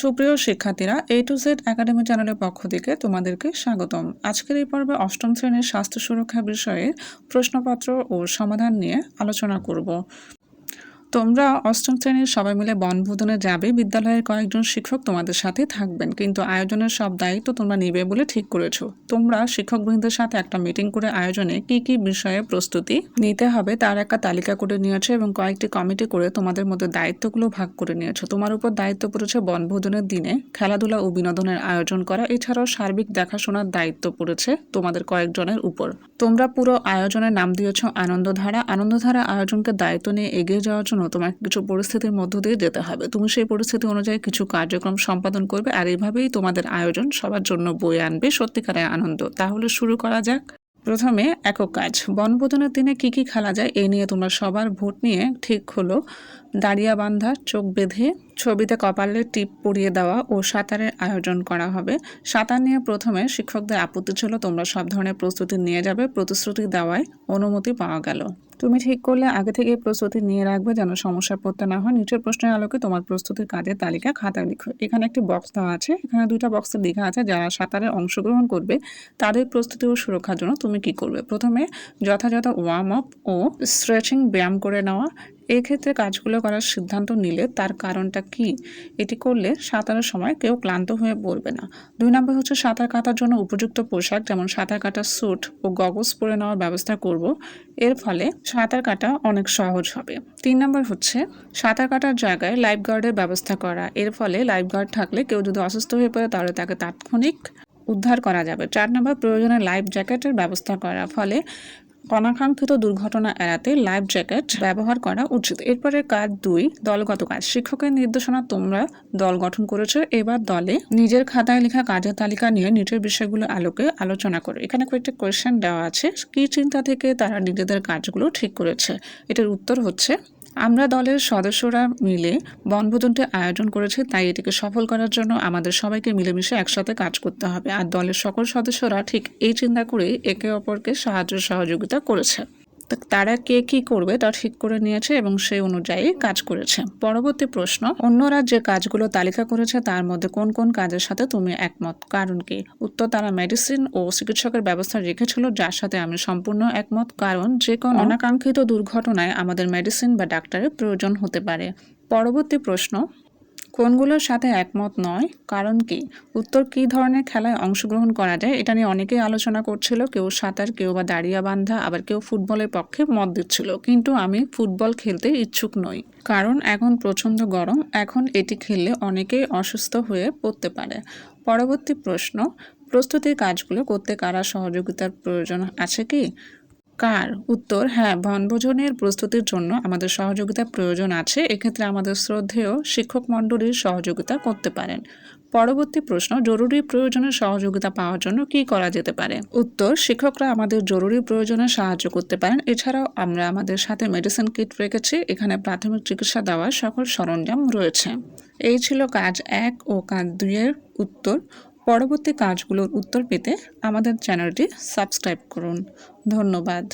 সুপ্রিয় শিক্ষার্থীরা এ to Z academy চ্যানেলের পক্ষ থেকে তোমাদেরকে স্বাগতম। আজকের এই পর্বে অষ্টম শ্রেণির স্বাস্থ্য সুরক্ষা বিষয়ে প্রশ্নপত্র ও সমাধান নিয়ে আলোচনা করব। তোমরা অষ্টম শ্রেণির সবাই মিলে বনভোজনে যাবে। বিদ্যালয়ের কয়েকজন শিক্ষক তোমাদের সাথে থাকবেন। কিন্তু আয়োজনের সব দায়িত্ব তোমরা নিবে বলে ঠিক করেছ। তোমরা শিক্ষকবৃন্দের সাথে একটা মিটিং করে আয়োজনে কি কি বিষয়ে প্রস্তুতি নিতে হবে তার একটা তালিকা করে নিয়েছো এবং কয়েকটি কমিটি করে তোমাদের মধ্যে দায়িত্বগুলো ভাগ করে নিয়েছো। তোমার উপর দায়িত্ব পড়েছে বনভোজনের দিনে খেলাধুলা ও বিনোদনের আয়োজন করা। এছাড়াও সার্বিক দেখাশোনার দায়িত্ব পড়েছে তোমাদের কয়েকজনের উপর। তোমরা পুরো আয়োজনের নাম দিয়েছ আনন্দধারা। আনন্দধারা আয়োজনকে দায়িত্ব নিয়ে এগিয়ে যাওয়ার জন্য তোমাকে কিছু পরিস্থিতির মধ্য দিয়ে যেতে হবে। তুমি সেই পরিস্থিতি অনুযায়ী কিছু কার্যক্রম সম্পাদন করবে আর এভাবেই তোমাদের আয়োজন সবার জন্য বয়ে আনবে সত্যিকারের আনন্দ। তাহলে শুরু করা যাক। প্রথমে একক কাজ। বনবোধনের দিনে কি কি খেলা যায় এই নিয়ে তোমরা সবার ভোট নিয়ে ঠিক হলো। দাঁড়িয়া বান্ধা চোখ বেঁধে ছবিতে কপালে টিপ পরিয়ে দেওয়া ও সাঁতারের আয়োজন করা হবে। সাঁতার নিয়ে প্রথমে শিক্ষকদের আপত্তি ছিল, তোমরা সব ধরনের প্রস্তুতি নিয়ে যাবে, প্রতিশ্রুতি দেওয়ায় অনুমতি পাওয়া গেল। তুমি ঠিক করলে, আগে থেকে প্রস্তুতি নিয়ে রাখবে যেন সমস্যা পড়তে না হয়। নিচের প্রশ্নের আলোকে তোমার প্রস্তুতির কাজের তালিকা খাতায় লিখো। এখানে একটি বক্স দেওয়া আছে। এখানে দুইটা বক্সে লেখা আছে, যারা সাঁতারে অংশগ্রহণ করবে, তাদের প্রস্তুতি ও সুরক্ষার জন্য তুমি কি করবে? প্রথমে যথাযথ ওয়ার্ম আপ ও স্ট্রেচিং ব্যায়াম করে নেওয়া। এক্ষেত্রে কাজগুলো করার সিদ্ধান্ত নিলে তার কারণটা কি? এটি করলে সাঁতারের সময় কেউ ক্লান্ত হয়ে পড়বে না। দুই নম্বর হচ্ছে সাঁতার কাটার জন্য উপযুক্ত পোশাক, যেমন সাঁতার কাটার স্যুট ও গগলস পরে নেওয়ার ব্যবস্থা করব। এর ফলে সাঁতার কাটা অনেক সহজ হবে। তিন নম্বর হচ্ছে সাঁতার কাটার জায়গায় লাইফ গার্ডের ব্যবস্থা করা। এর ফলে লাইফ গার্ড থাকলে কেউ যদি অসুস্থ হয়ে পড়ে তাহলে তাকে তাৎক্ষণিক উদ্ধার করা যাবে। চার নম্বর প্রয়োজনে লাইফ জ্যাকেটের ব্যবস্থা করা। ফলে অনাকাঙ্ক্ষিত দুর্ঘটনা এড়াতে লাইফ জ্যাকেট ব্যবহার করা উচিত। এরপরে কাজ দুই, দলগত কাজ। শিক্ষকের নির্দেশনা তোমরা দল গঠন করেছ, এবার দলে নিজের খাতায় লেখা কাজের তালিকা নিয়ে নিজের বিষয়গুলো আলোকে আলোচনা করো। এখানে কয়েকটি কোয়েশ্চেন দেওয়া আছে। কি চিন্তা থেকে তারা নিজেদের কাজগুলো ঠিক করেছে? এটার উত্তর হচ্ছে আমরা দলের সদস্যরা মিলে বনভোজনটি আয়োজন করেছি, তাই এটিকে সফল করার জন্য আমাদের সবাইকে মিলেমিশে একসাথে কাজ করতে হবে। আর দলের সকল সদস্যরা ঠিক এই চিন্তা করেই একে অপরকে সাহায্য সহযোগিতা করেছে। তারা কে কি করবে তা ঠিক করে নিয়েছে এবং সেই অনুযায়ী কাজ করেছে। পরবর্তী প্রশ্ন অন্যরা যে কাজগুলো তালিকা করেছে তার মধ্যে কোন কোন কাজের সাথে তুমি একমত? কারণ কি? উত্তর তারা মেডিসিন ও চিকিৎসকের ব্যবস্থা রেখেছিল যার সাথে আমি সম্পূর্ণ একমত। কারণ যে কোনো অনাকাঙ্ক্ষিত দুর্ঘটনায় আমাদের মেডিসিন বা ডাক্তারের প্রয়োজন হতে পারে। পরবর্তী প্রশ্ন কোনগুলোর সাথে একমত নয়? কারণ কি? উত্তর কী ধরনের খেলায় অংশগ্রহণ করা যায়? এটা নিয়ে অনেকেই আলোচনা করছিল। কেউ সাঁতার, কেউ বা দাঁড়িয়া বান্ধা আবার কেউ ফুটবলের পক্ষে মত দিচ্ছিল। কিন্তু আমি ফুটবল খেলতে ইচ্ছুক নই। কারণ এখন প্রচণ্ড গরম। এখন এটি খেললে অনেকেই অসুস্থ হয়ে পড়তে পারে। পরবর্তী প্রশ্ন, প্রস্তুতির কাজগুলো করতে কারা সহযোগিতার প্রয়োজন আছে কি? কার উত্তর? হ্যাঁ বনভোজনের প্রস্তুতির জন্য আমাদের সহযোগিতা প্রয়োজন আছে। এক্ষেত্রে আমাদের শ্রদ্ধেয় শিক্ষক মণ্ডলীর সহযোগিতা করতে পারেন। পরবর্তী প্রশ্ন, জরুরি প্রয়োজনে সহযোগিতা পাওয়ার জন্য কি করা যেতে পারে? উত্তর, শিক্ষকরা আমাদের জরুরি প্রয়োজনে সাহায্য করতে পারেন। এছাড়াও আমরা আমাদের সাথে মেডিসিন কিট রেখেছি। এখানে প্রাথমিক চিকিৎসা দেওয়ার সকল সরঞ্জাম রয়েছে। এই ছিল কাজ এক ও কাজ দুইয়ের উত্তর। পরবর্তী কাজগুলোর উত্তর পেতে আমাদের চ্যানেলটি সাবস্ক্রাইব করুন। ধন্যবাদ।